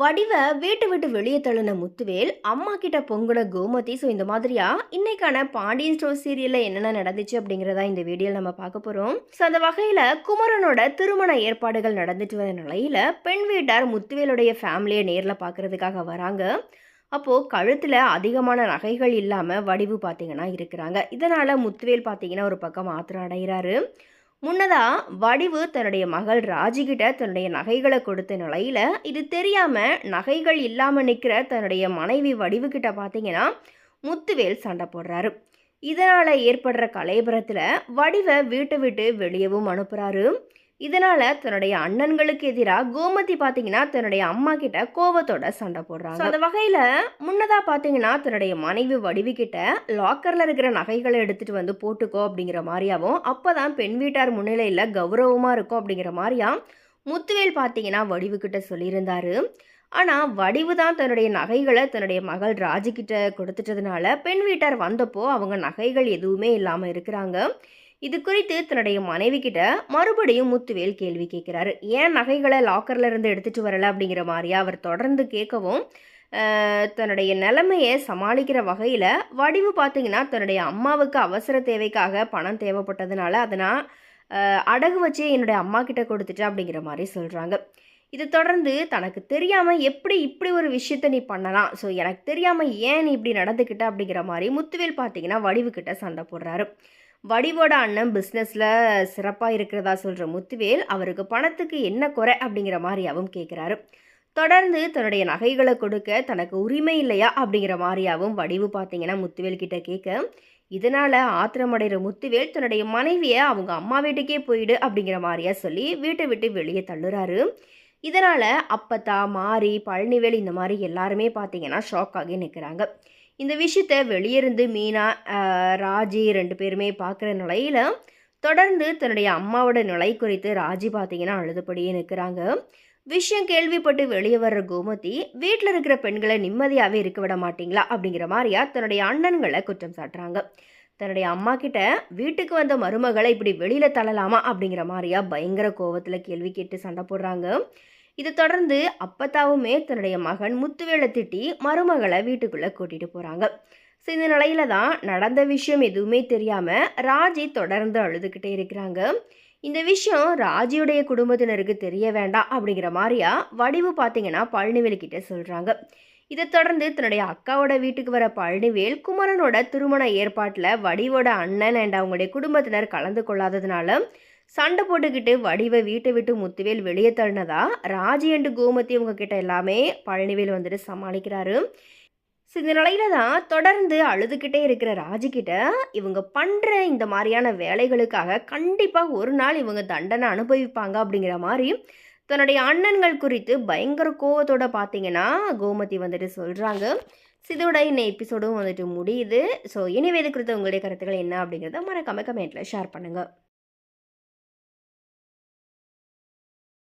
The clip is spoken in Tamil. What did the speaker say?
வடிவை வீட்டு விட்டு வெளியே தள்ளின முத்துவேல் அம்மா கிட்ட பொங்குன கோமதி. ஸோ இந்த மாதிரியா? இன்னைக்கான பாண்டியன் ஸ்டோர் சீரியல்ல என்னென்ன நடந்துச்சு அப்படிங்கிறதா இந்த வீடியோவில் நம்ம பார்க்க போறோம். ஸோ அந்த வகையில குமரனோட திருமண ஏற்பாடுகள் நடந்துட்டு வர நிலையில பெண் வீட்டார் முத்துவேலுடைய ஃபேமிலியை நேரில் பார்க்கறதுக்காக வராங்க. அப்போது கழுத்தில் அதிகமான நகைகள் இல்லாமல் வடிவு பார்த்தீங்கன்னா இருக்கிறாங்க. இதனால் முத்துவேல் பார்த்தீங்கன்னா ஒரு பக்கம் ஆத்திரம் அடைகிறாரு. முன்னதாக வடிவு தன்னுடைய மகள் ராஜிகிட்ட தன்னுடைய நகைகளை கொடுத்த நிலையில் இது தெரியாமல் நகைகள் இல்லாமல் நிற்கிற தன்னுடைய மனைவி வடிவுக்கிட்ட பார்த்தீங்கன்னா முத்துவேல் சண்டை போடுறாரு. இதனால் ஏற்படுற கலைபுரத்துல வடிவை வீட்டை விட்டு வெளியவும் அனுப்புகிறாரு இதனால தன்னுடைய அண்ணன்களுக்கு எதிராக கோமதி பார்த்தீங்கன்னா தன்னுடைய அம்மா கிட்ட கோவத்தோட சண்டை போடுறாங்க. அந்த வகையில முன்னதா பார்த்தீங்கன்னா தன்னுடைய மனைவி வடிவு கிட்ட லாக்கர்ல இருக்கிற நகைகளை எடுத்துட்டு வந்து போட்டுக்கோ அப்படிங்கிற மாதிரியாவும் அப்பதான் பெண் வீட்டார் முன்னிலையில கௌரவமா இருக்கும் அப்படிங்கிற மாதிரியா முத்துவேல் பார்த்தீங்கன்னா வடிவு கிட்ட சொல்லியிருந்தாரு. ஆனால் வடிவு தான் தன்னுடைய நகைகளை தன்னுடைய மகள் ராஜிக்கிட்ட கொடுத்துட்டதுனால பெண் வீட்டார் வந்தப்போ அவங்க நகைகள் எதுவுமே இல்லாமல் இருக்கிறாங்க. இது குறித்து தன்னுடைய மனைவி கிட்ட மறுபடியும் முத்துவேல் கேள்வி கேட்குறாரு. ஏன் நகைகளை லாக்கர்ல இருந்து எடுத்துட்டு வரல அப்படிங்கிற மாதிரியா அவர் தொடர்ந்து கேட்கவும் தன்னுடைய நிலைமையை சமாளிக்கிற வகையில் வடிவு பார்த்தீங்கன்னா தன்னுடைய அம்மாவுக்கு அவசர தேவைக்காக பணம் தேவைப்பட்டதுனால அதை நான் அடகு வச்சு என்னுடைய அம்மா கிட்ட கொடுத்துட்டேன் அப்படிங்கிற மாதிரி சொல்கிறாங்க இது தொடர்ந்து தனக்கு தெரியாமல் எப்படி இப்படி ஒரு விஷயத்த நீ பண்ணலாம்? ஸோ எனக்கு தெரியாமல் ஏன் நீ இப்படி நடந்துக்கிட்ட அப்படிங்கிற மாதிரி முத்துவேல் பார்த்தீங்கன்னா வடிவுக்கிட்ட சண்டை போடுறாரு. வடிவோட அண்ணன் பிஸ்னஸில் சிறப்பாக இருக்கிறதா சொல்கிற முத்துவேல் அவருக்கு பணத்துக்கு என்ன குறை அப்படிங்கிற மாதிரியாவும் கேட்குறாரு தொடர்ந்து தன்னுடைய நகைகளை கொடுக்க தனக்கு உரிமை இல்லையா அப்படிங்கிற மாதிரியாவும் வடிவு பார்த்தீங்கன்னா முத்துவேல் கிட்ட கேட்க இதனால் ஆத்திரமடைகிற முத்துவேல் தன்னுடைய மனைவியை அவங்க அம்மா வீட்டுக்கே போயிடு அப்படிங்கிற மாதிரியா சொல்லி வீட்டை விட்டு வெளியே தள்ளுறாரு. இதனால் அப்பத்தா மாறி பழனிவேல் இந்த மாதிரி எல்லாருமே பார்த்தீங்கன்னா ஷாக் ஆகி நிற்கிறாங்க இந்த விஷயத்த வெளியிருந்து மீனா ராஜி ரெண்டு பேருமே பார்க்குற நிலையில் தொடர்ந்து தன்னுடைய அம்மாவோட நிலை குறித்து ராஜி பார்த்தீங்கன்னா அழுதுபடியே நிற்கிறாங்க. விஷயம் கேள்விப்பட்டு வெளியே வர்ற கோமதி வீட்டில் இருக்கிற பெண்களை நிம்மதியாகவே இருக்க விட மாட்டீங்களா அப்படிங்கிற மாதிரியா தன்னுடைய அண்ணன்களை குற்றம் சாட்டுறாங்க. தன்னுடைய அம்மா கிட்ட வீட்டுக்கு வந்த மருமகளை இப்படி வெளியில் தள்ளலாமா? அப்படிங்கிற மாதிரியா பயங்கர கோவத்தில் கேள்வி கேட்டு சண்டை போடுறாங்க. இதை தொடர்ந்து அப்பத்தாவுமே தன்னுடைய மகன் முத்துவேலை திட்டி மருமகளை வீட்டுக்குள்ளே கூட்டிகிட்டு போகிறாங்க ஸோ இந்த நிலையில தான் நடந்த விஷயம் எதுவுமே தெரியாமல் ராஜி தொடர்ந்து அழுதுகிட்டே இருக்கிறாங்க. இந்த விஷயம் ராஜியுடைய குடும்பத்தினருக்கு தெரிய வேண்டாம் அப்படிங்கிற மாதிரியா வடிவு பார்த்தீங்கன்னா பழனிவேலுக்கிட்ட சொல்கிறாங்க இதை தொடர்ந்து தன்னுடைய அக்காவோட வீட்டுக்கு வர பழனிவேல் குமரனோட திருமண ஏற்பாட்டில் வடிவோட அண்ணன் அண்ட் அவங்களுடைய குடும்பத்தினர் கலந்து கொள்ளாததுனால சண்டை போட்டுக்கிட்டு வடிவை வீட்டை விட்டு முத்துவேல் வெளியே தள்ளினதா? ராஜி அண்டு கோமதி இவங்க கிட்ட எல்லாமே பழனிவேல் வந்துட்டு சமாளிக்கிறாரு. ஸோ இந்த நிலையில தான் தொடர்ந்து அழுதுகிட்டே இருக்கிற ராஜிக்கிட்ட இவங்க பண்ணுற இந்த மாதிரியான வேலைகளுக்காக கண்டிப்பாக ஒரு நாள் இவங்க தண்டனை அனுபவிப்பாங்க அப்படிங்கிற மாதிரி தன்னுடைய அண்ணன்கள் குறித்து பயங்கர கோவத்தோட பார்த்தீங்கன்னா கோமதி வந்துட்டு சொல்கிறாங்க இதோட இந்த எபிசோடும் வந்துட்டு முடியுது. ஸோ இனிவேது குறித்த உங்களுடைய கருத்துக்கள் என்ன அப்படிங்கிறத மறக்காம கமெண்ட்டில் ஷேர் பண்ணுங்கள்